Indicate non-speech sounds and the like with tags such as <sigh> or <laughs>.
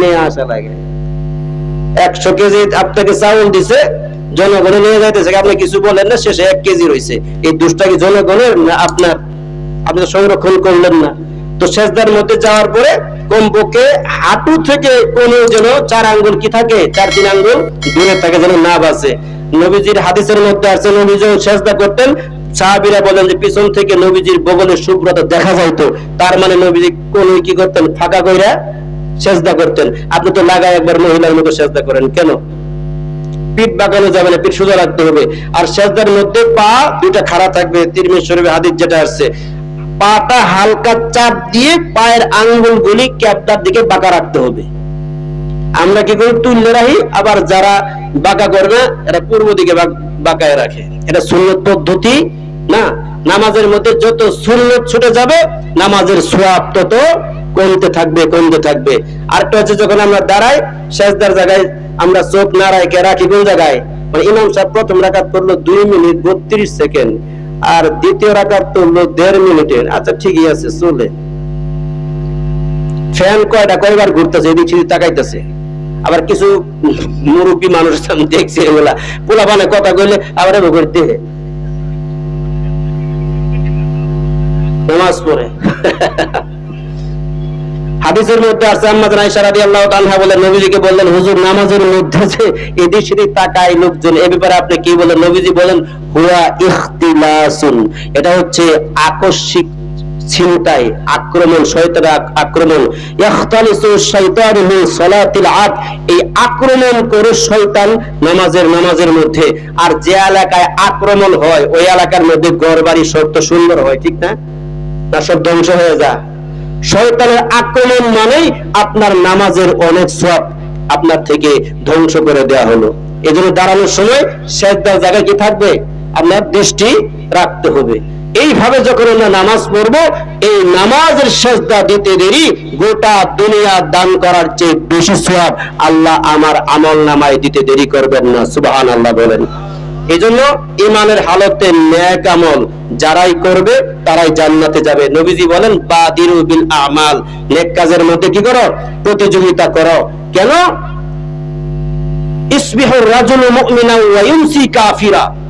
নিয়ে আসা লাগে একশো কেজি আপনাকে চাউল দিছে নিয়ে যাইতেছে। আপনি কিছু বলেন না, শেষে এক কেজি রয়েছে এই দুষ্টা কি জনগণের না আপনার? আপনি সংরক্ষণ করলেন না। তো শেষদার মধ্যে যাওয়ার পরে কমপক্ষে হাঁটু থেকে কোন যেন চার আঙ্গুল কি থাকে, চার তিন আঙ্গুল দূরে থাকে যেন না বাঁচে। নবীজির হাদিসের মধ্যে আছে নবীজি শেষদা করতেন, সাহাবিরা বলেন যে পিছন থেকে নবীজির বগলের শুভ্রতা দেখা যাইতো। তার মানে নবীজি কোন কি করতেন? ফাঁকা কইরা সেজদা করতেন। আপনি তো লাগায় একবার মহিলার মতো সেজদা করেন। কেন? পিঠ বাঁকানো যাবে না, পিঠ সোজা রাখতে হবে। আর সেজদার মধ্যে পা দুইটা খাড়া থাকবে শরীফে হাদিস যেটা আসছে। পাটা হালকা চাপ দিয়ে পায়ের ক্যাপটার দিকে বাঁকা রাখতে হবে। আমরা কি করি? তুললে রাখি আবার যারা বাঁকা করবে এরা পূর্ব দিকে বাঁকায় রাখে। এটা সুন্নত পদ্ধতি, না? নামাজের মধ্যে যত সুন্নত ছুটে যাবে, নামাজের সোয়াব তত কমতে থাকবে কমতে থাকবে। আরেকটা হচ্ছে যখন আমরা দাঁড়াই শেষদার জায়গায় আমরা চোখ নাড়াই কে রাখি, কোন জায়গায়? মানে ইমাম সাহেব প্রথম রাকাত করল দুই মিনিট বত্রিশ সেকেন্ড, আর দ্বিতীয় রাকাত করল দেড় মিনিটের। আচ্ছা ঠিকই আছে, চলে। ফ্যান কয়টা? কয়বার ঘুরতেছে? এদিক সেদিক তাকাইতেছে। আবার কিছু মুরব্বী মানুষ দেখছি এগুলা। পোলা মানে কথা কইলে আবার এবার দেহে নামাজ পড়ে। <laughs> হাদিসের মধ্যে আছে, আম্মা জান আয়েশা রাদিয়াল্লাহু তাআলা বলেন, নবীজিকে বললেন, হুজুর, নামাজের মধ্যে যে এদিক সেদিক তাকায় লোকজন, এ ব্যাপারে আপনি কি বলেন? নবীজি বলেন, হুয়া ইখতিলাসুন। এটা হচ্ছে আকস্মিক আক্রমণ, শয়তানের আক- আক্রমণ। ইখতালিসু মিন সালাতিল আদ। এই আক্রমণ করে শয়তান নামাজের নামাজের মধ্যে। আর যে এলাকায় আক্রমণ হয়, ওই এলাকার মধ্যে ঘরবাড়ি সব সুন্দর হয়, ঠিক না? না সব ধ্বংস হয়ে যায়। শয়তানের আক্রমণ মানেই আপনার নামাজের অনেক সব আপনার থেকে ধ্বংস করে দেওয়া হলো। এজন্য দাঁড়ানোর সময় শেষদার জায়গায় কি থাকবে? আপনার দৃষ্টি রাখতে হবে। এইভাবে যখন আমরা নামাজ পড়ব, এই নামাজের সেজদা দিতে দেরি গোটা দুনিয়া দান করার চেয়ে বেশি সোয়াব আল্লাহ আমার আমল নামায় দিতে দেরি করবেন না। সুবহান আল্লাহ বলেন। এজন্য ইমানের হালতে ন্যাক আমল যারাই করবে, তারাই জান্নাতে যাবে। নবীজি বলেন, বাদিরু বিল আমাল। নেক কাজের মধ্যে কি করো? প্রতিযোগিতা করো। কেন? ইসবিহুর রাজুল মুমিনা ওয়া ইউমসি কাফিরা।